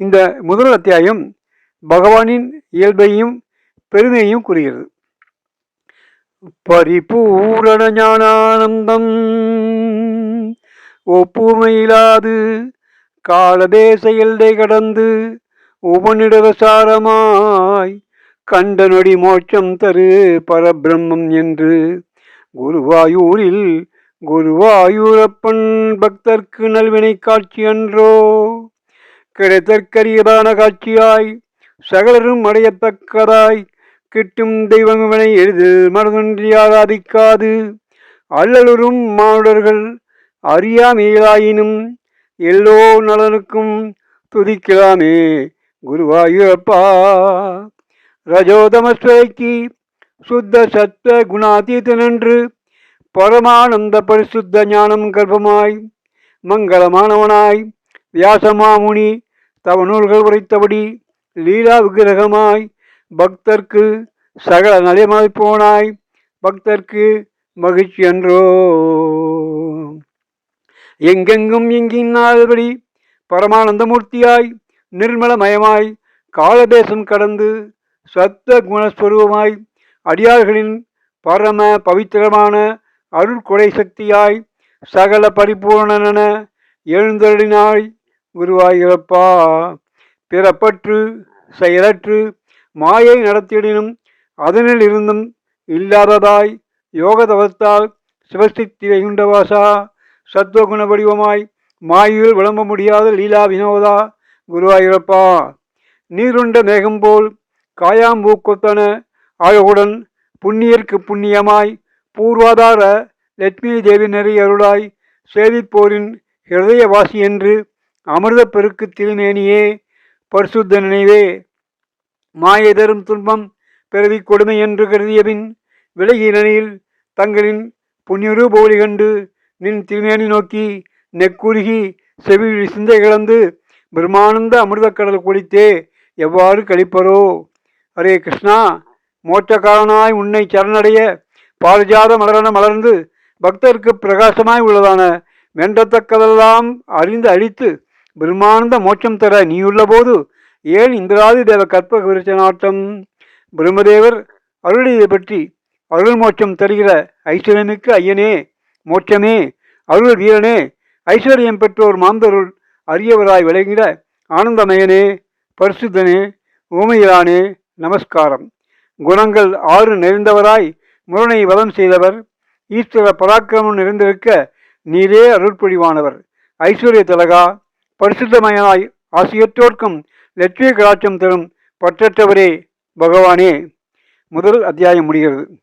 இந்த முதல் அத்தியாயம் பகவானின் இயல்பையும் பெருமையையும் கூறுகிறது. பரிபூரண ஞானானந்தம். ஒப்புமையிலாது காலதேச எல்லை கடந்து உபநிடவசாரமாய் கண்ட நொடி மோட்சம் தரு பரபிரம்மம் என்று குருவாயூரில் குருவாயூரப்பன் பக்தர்க்கு நல்வினை காட்சி அன்றோ கிடைத்தற்கரியதான காட்சியாய் சகலரும் அடையத்தக்கதாய் கிட்டும் தெய்வங்களை எளிதில் மனதொன்றி ஆராதிக்காது. அல்லலுறும் மானுடர்கள் அறியாமையிலாயினும் எல்லோ நலனுக்கும் துதிக்கலாமே குருவாயூரப்பா. ரஜோதமஸ்வரைக்கு சுத்த சத்த குணாதீதனன்று பரமானந்த பரிசுத்த ஞானம் கர்ப்பமாய் மங்களமானவனாய் வியாசமாமுனி தவ நூல்கள் உரைத்தபடி லீலா விக்கிரகமாய் பக்தர்க்கு சகல நலிமாய் போனாய். பக்தர்க்கு மகிழ்ச்சி என்றோ எங்கெங்கும் எங்கினாதபடி பரமானந்தமூர்த்தியாய் நிர்மலமயமாய் காலதேசம் கடந்து சத்த குணஸ்வரூபமாய் அடியார்களின் பரம பவித்திரமான அருள்கொடை சக்தியாய் சகல பரிபூர்ணன எழுந்தருளினாய். உருவாகிறப்பா. பிறப்பற்று செயலற்று மாயை நடத்தியடினும் அதனில் இருந்தும் இல்லாததாய் யோக தவத்தால் சிவஸ்தித்தி வைகுண்டவாசா. சத்துவகுண வடிவமாய் மாயில் விளம்ப முடியாத லீலா வினோதா குருவாயிரப்பா நீருண்ட மேகம் போல் காயாம்பூக்கொத்தன அழகுடன் புண்ணியர்க்கு புண்ணியமாய் பூர்வாதார லட்சுமி தேவி நெறி அருளாய் சேவிப்போரின் ஹிருதயவாசி என்று அமிர்த பெருக்கு திருமேனியே பரிசுத்த நினைவே. மாயை தரும் துன்பம் பிறவி கொடுமை என்று கருதியபின் விலகினில் தங்களின் புண்ணியரூபோலி கண்டு நின் திருமேனி நோக்கி நெக்குருகி செவி சிந்தை கிளந்து பிரம்மானந்த அமிர்தக்கடல் குளித்தே எவ்வாறு கழிப்பரோ? அரே கிருஷ்ணா மோட்சக்காரனாய் உன்னை சரணடைய பாரிஜாத மலரன மலர்ந்து பக்தருக்கு பிரகாசமாய் உள்ளதான வென்றத்தக்கதெல்லாம் அறிந்து அழித்து பிரம்மானந்த மோட்சம் தர நீயுள்ள போது ஏன் இந்திராதி தேவ கற்ப விருச்சனாட்டம் பிரம்மதேவர் அருளியை பற்றி அருள் மோட்சம் தருகிற ஐஸ்வர்யமிக்க ஐயனே மோட்சமே அருள் வீரனே ஐஸ்வர்யம் பெற்றோர் மாந்தருள் அரியவராய் விளங்கிட ஆனந்தமயனே பரிசுத்தனே ஓமையிலானே நமஸ்காரம். குணங்கள் ஆறு நிறைந்தவராய் முரணை வதம் செய்தவர் ஈஸ்வர பராக்கிரமம் நிறைந்திருக்க நீரே அருள்பொழிவானவர். ஐஸ்வர்ய தலகா பரிசுத்தமயனாய் ஆசியற்றோர்க்கும் லட்சுமி கலாட்சம் தரும் பற்றற்றவரே பகவானே. முதல் அத்தியாயம் முடிகிறது.